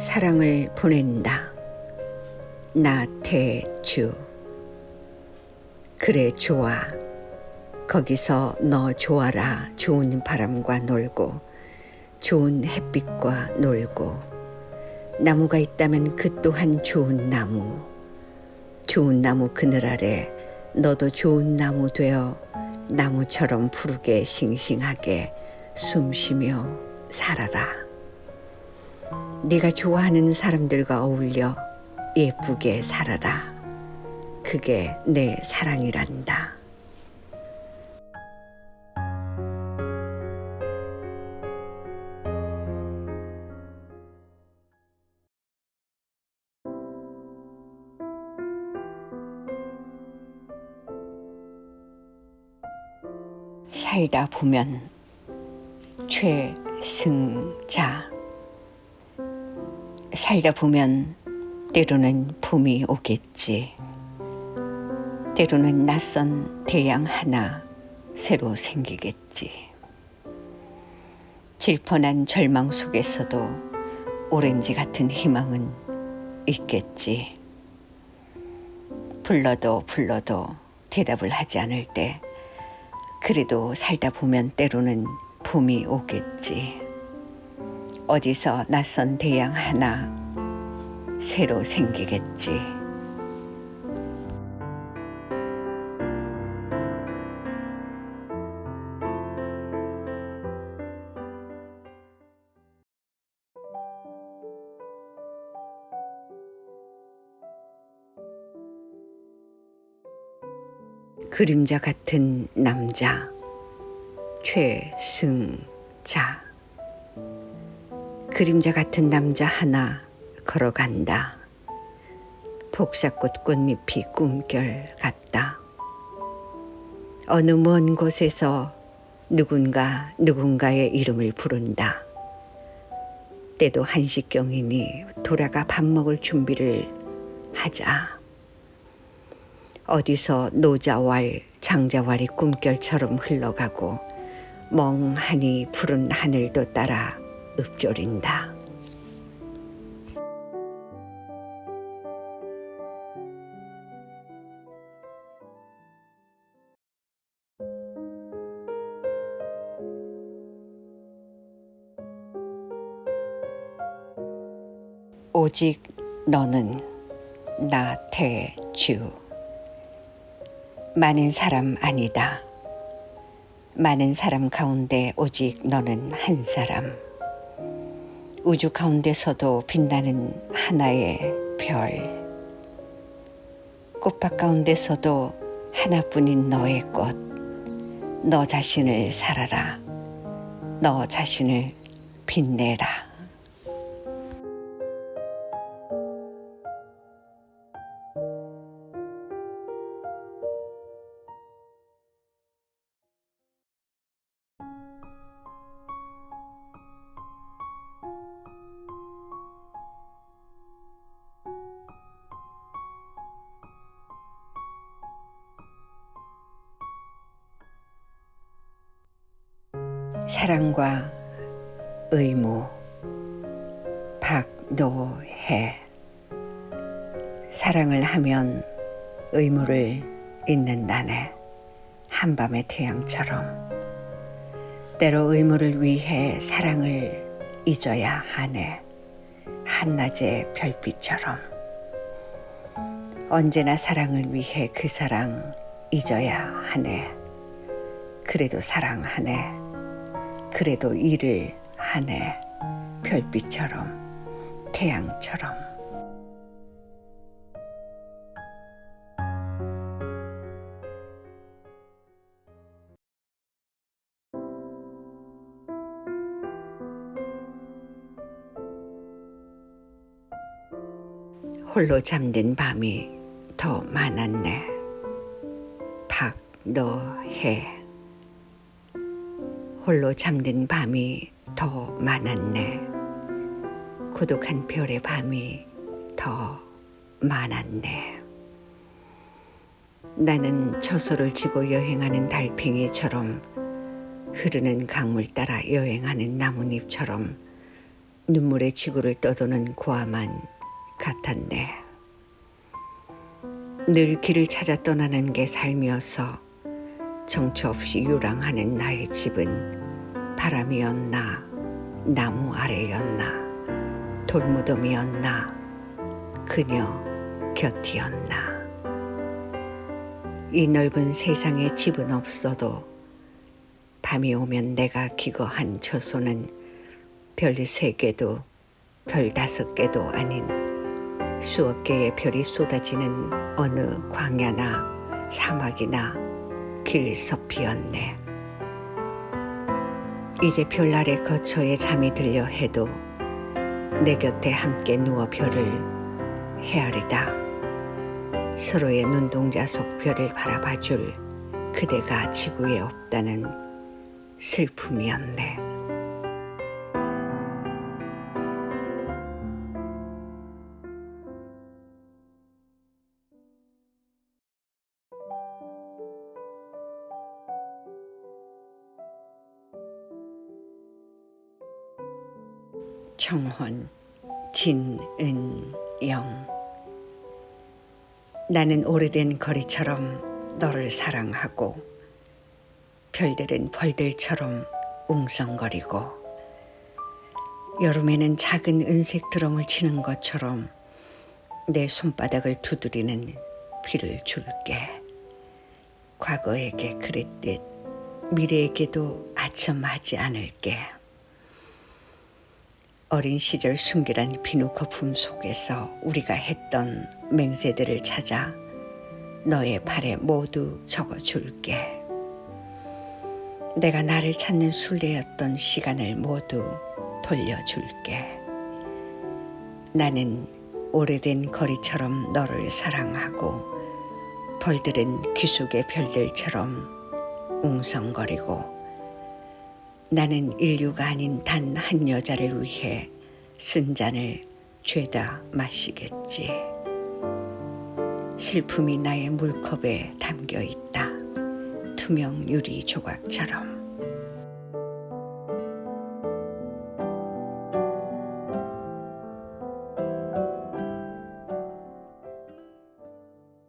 사랑을 보낸다. 나태주. 그래, 좋아. 거기서 너 좋아라. 좋은 바람과 놀고, 좋은 햇빛과 놀고, 나무가 있다면 그 또한 좋은 나무. 좋은 나무 그늘 아래 너도 좋은 나무 되어 나무처럼 푸르게 싱싱하게 숨쉬며 살아라. 네가 좋아하는 사람들과 어울려 예쁘게 살아라. 그게 내 사랑이란다. 살다 보면 최승자 살다 보면 때로는 봄이 오겠지. 때로는 낯선 태양 하나 새로 생기겠지. 질펀한 절망 속에서도 오렌지 같은 희망은 있겠지. 불러도 불러도 대답을 하지 않을 때 그래도 살다 보면 때로는 봄이 오겠지. 어디서 낯선 대양 하나 새로 생기겠지. 그림자 같은 남자 최승자 그림자 같은 남자 하나 걸어간다. 복사꽃 꽃잎이 꿈결 같다. 어느 먼 곳에서 누군가 누군가의 이름을 부른다. 때도 한식경이니 돌아가 밥 먹을 준비를 하자. 어디서 노자왈, 장자왈이 꿈결처럼 흘러가고 멍하니 푸른 하늘도 따라 읊조린다. 오직 너는 나태주. 많은 사람 아니다. 많은 사람 가운데 오직 너는 한 사람. 우주 가운데서도 빛나는 하나의 별. 꽃밭 가운데서도 하나뿐인 너의 꽃. 너 자신을 살아라. 너 자신을 빛내라. 사랑과 의무. 박노해 사랑을 하면 의무를 잊는다네. 한밤의 태양처럼. 때로 의무를 위해 사랑을 잊어야 하네. 한낮의 별빛처럼. 언제나 사랑을 위해 그 사랑 잊어야 하네. 그래도 사랑하네 그래도 일을 하네 별빛처럼 태양처럼. 홀로 잠든 밤이 더 많았네. 박너해 홀로 잠든 밤이 더 많았네. 고독한 별의 밤이 더 많았네. 나는 저소를 지고 여행하는 달팽이처럼 흐르는 강물 따라 여행하는 나뭇잎처럼 눈물의 지구를 떠도는 고아만 같았네. 늘 길을 찾아 떠나는 게 삶이어서 정처 없이 유랑하는 나의 집은 바람이었나 나무 아래였나 돌무덤이었나 그녀 곁이었나. 이 넓은 세상에 집은 없어도 밤이 오면 내가 기거한 처소는 별세 개도 별 다섯 개도 아닌 수억 개의 별이 쏟아지는 어느 광야나 사막이나 길섭이었네. 이제 별 아래 거처에 잠이 들려 해도 내 곁에 함께 누워 별을 헤아리다 서로의 눈동자 속 별을 바라봐줄 그대가 지구에 없다는 슬픔이었네. 청혼 진은영. 나는 오래된 거리처럼 너를 사랑하고 별들은 벌들처럼 웅성거리고 여름에는 작은 은색 드럼을 치는 것처럼 내 손바닥을 두드리는 비를 줄게. 과거에게 그랬듯 미래에게도 아첨하지 않을게 어린 시절 순결한 비누 거품 속에서 우리가 했던 맹세들을 찾아 너의 팔에 모두 적어줄게. 내가 나를 찾는 순례였던 시간을 모두 돌려줄게. 나는 오래된 거리처럼 너를 사랑하고 벌들은 귀 속의 별들처럼 웅성거리고 나는 인류가 아닌 단 한 여자를 위해 쓴 잔을 죄다 마시겠지. 슬픔이 나의 물컵에 담겨 있다. 투명 유리 조각처럼.